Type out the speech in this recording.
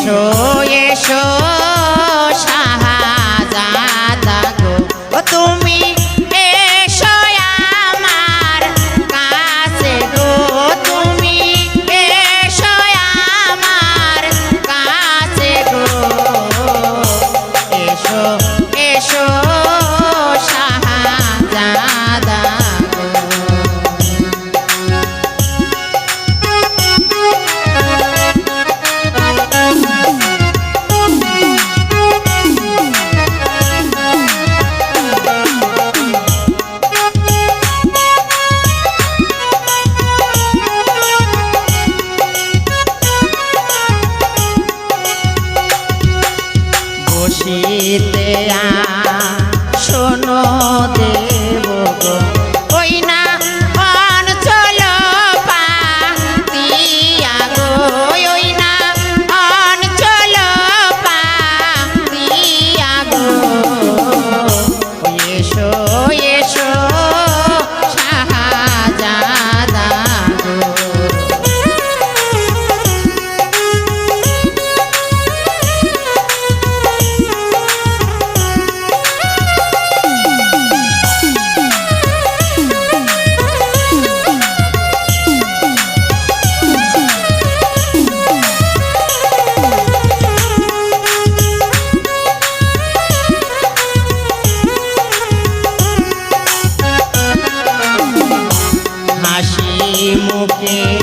এসো এসো। বসিতে শোনো দে মুখে